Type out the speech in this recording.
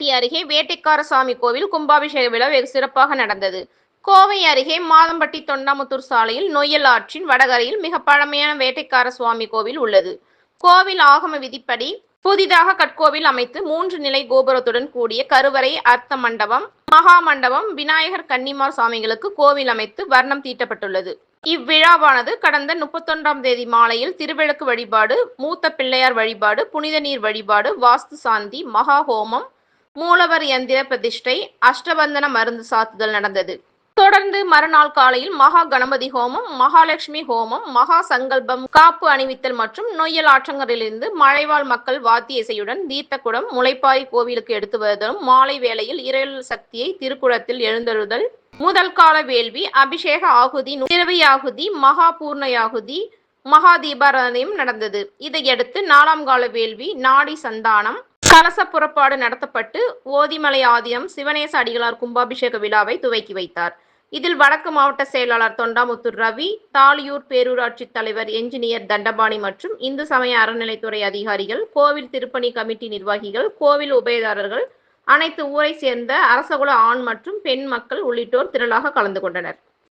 மாதம்பட்டி அருகே வேட்டைக்காரசாமி கோவில் கும்பாபிஷேக விழா வெகு சிறப்பாக நடந்தது. கோவை அருகே மாதம்பட்டி தொண்டாமுத்தூர் சாலையில் நொய்யல் ஆற்றின் வடகரையில் மிக பழமையான வேட்டைக்கார சுவாமி கோவில் உள்ளது. கோவில் ஆகம விதிப்படி புதிதாக கட்கோவில் அமைத்து மூன்று நிலை கோபுரத்துடன் கூடிய கருவறை அர்த்த மண்டபம் மகா மண்டபம் விநாயகர் கன்னிமார் சுவாமிகளுக்கு கோவில் அமைத்து வர்ணம் தீட்டப்பட்டுள்ளது. இவ்விழாவானது கடந்த முப்பத்தொன்றாம் தேதி மாலையில் திருவிளக்கு வழிபாடு மூத்த பிள்ளையார் வழிபாடு புனித நீர் வழிபாடு வாஸ்து சாந்தி மகா ஹோமம் மூலவர் யந்திர பிரதிஷ்டை அஷ்டபந்தன மருந்து சாத்துதல் நடந்தது. தொடர்ந்து மறுநாள் காலையில் மகா கணபதி ஹோமம் மகாலட்சுமி ஹோமம் மகா சங்கல்பம் காப்பு அணிவித்தல் மற்றும் நொய்யல் ஆற்றங்கரிலிருந்து மழைவாழ் மக்கள் வாத்திய இசையுடன் தீர்த்தக்குடம் முளைப்பாரி கோவிலுக்கு எடுத்து வருதலும் மாலை வேளையில் இறையல் சக்தியை திருக்குளத்தில் எழுந்தருதல் முதல் கால வேள்வி அபிஷேக ஆகுதி திரவி மகா பூர்ணயாகுதி மகா தீபாராதனையும் நடந்தது. இதையடுத்து நாலாம் கால வேள்வி நாடி சந்தானம் கலச புறப்பாடு நடத்தப்பட்டு ஓதிமலை ஆதியம் சிவனேச அடிகளார் கும்பாபிஷேக விழாவை துவக்கி வைத்தார். இதில் வடக்கு மாவட்ட செயலாளர் தொண்டாமுத்தூர் ரவி தாலியூர் பேரூராட்சி தலைவர் என்ஜினியர் தண்டபாணி மற்றும் இந்து சமய அறநிலைத்துறை அதிகாரிகள் கோவில் திருப்பணி கமிட்டி நிர்வாகிகள் கோவில் உபயதாரர்கள் அனைத்து ஊரை சேர்ந்த அரசகுல ஆண் மற்றும் பெண் மக்கள் உள்ளிட்டோர் திரளாக கலந்து கொண்டனர்.